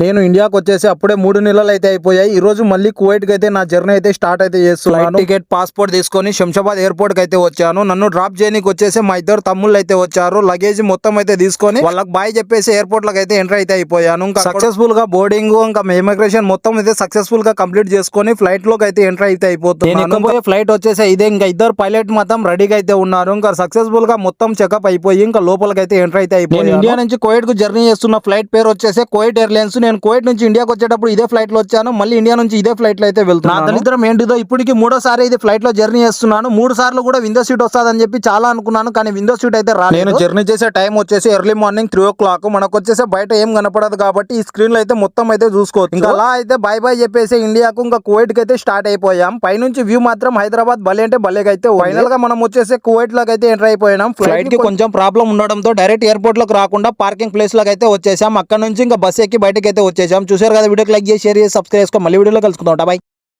నేను ఇండియాకి వచ్చేసి అప్పుడే మూడు నెలలు అయితే అయిపోయాయి. ఈ రోజు మళ్ళీ కువైట్కి అయితే నా జర్నీ అయితే స్టార్ట్ అయితే చేస్తున్నాను. టికెట్ పాస్పోర్ట్ తీసుకొని శంషాబాద్ ఎయిర్పోర్ట్కి అయితే వచ్చాను. నన్ను డ్రాప్ చేయడానికి వచ్చేసి మా ఇద్దరు తమ్ముళ్ళు అయితే వచ్చారు. లగేజ్ మొత్తం అయితే తీసుకొని వాళ్ళకి బాయ్ చెప్పేసి ఎయిర్పోర్ట్లోకి అయితే ఎంటర్ అయితే అయిపోయాను. ఇంకా సక్సెస్ఫుల్గా బోర్డింగ్ ఇంకా ఇమిగ్రేషన్ మొత్తం అయితే సక్సెస్ఫుల్గా కంప్లీట్ చేసుకొని ఫ్లైట్లోకి అయితే ఎంటర్ అయితే అయిపోతుంది ఫ్లైట్ వచ్చేసి ఇదే ఇంకా ఇద్దరు పైలట్ మాత్రం రెడీగా అయితే ఉన్నారు. ఇంకా సక్సెస్ఫుల్గా మొత్తం చెకప్ అయిపోయి ఇంకా లోపలికి అయితే ఎంటర్ అయితే అయిపోయి ఇండియా నుంచి కోయిట్కు జర్నీ చేస్తున్న ఫ్లైట్ పేరు వచ్చేసి కోయిట్ ఎయిర్లైన్స్. నేను కోయిట్ నుంచి ఇండియాకి వచ్చేటప్పుడు ఇదే ఫ్లైట్లో వచ్చాను. మళ్ళీ ఇండియా నుంచి ఇదే ఫ్లైట్లో అయితే వెళ్తున్నాను. నా దరిద్రం ఏంటిదో ఇప్పటికి మూడోసారి ఇది ఫ్లైట్లో జర్నీ చేస్తున్నాను. మూడు సార్లు కూడా విండో సీట్ వస్తుందని చెప్పి చాలా అనుకున్నాను కానీ విండో సీట్ అయితే రాలేదు. నేను జర్నీ చేసే టైం వచ్చేసి early morning three o'clock మనకు వచ్చేసి బయట ఏం కనపడదు కాబట్టి ఈ స్క్రీన్లో అయితే మొత్తం అయితే చూసుకోవచ్చు. ఇంకా అలా అయితే బై బై చెప్పేసి ఇండియాకు ఇంకా కువైట్కి అయితే స్టార్ట్ అయిపోయాం. పైనుంచి వ్యూ మాత్రం హైదరాబాద్ భలే అంటే భలేగా అయితే ఫైనల్గా మనం వచ్చేసి కువైట్లోకి అయితే ఎంటర్ అయిపోయినాం. ఫ్లైట్కి కొంచెం ప్రాబ్లం ఉండడంతో డైరెక్ట్ ఎయిర్పోర్ట్లోకి రాకుండా పార్కింగ్ ప్లేస్లోకి అయితే వచ్చేసాం. అక్కడ నుంచి ఇంకా బస్ ఎక్కి బయటకి అయితే వచ్చేసాం. చూసారు కదా వీడియోకి లైక్ చేసి షేర్ చేసి సబ్స్క్రైబ్ చేసుకో. మళ్ళీ వీడియోలో కలుసుకుందాం. బాయ్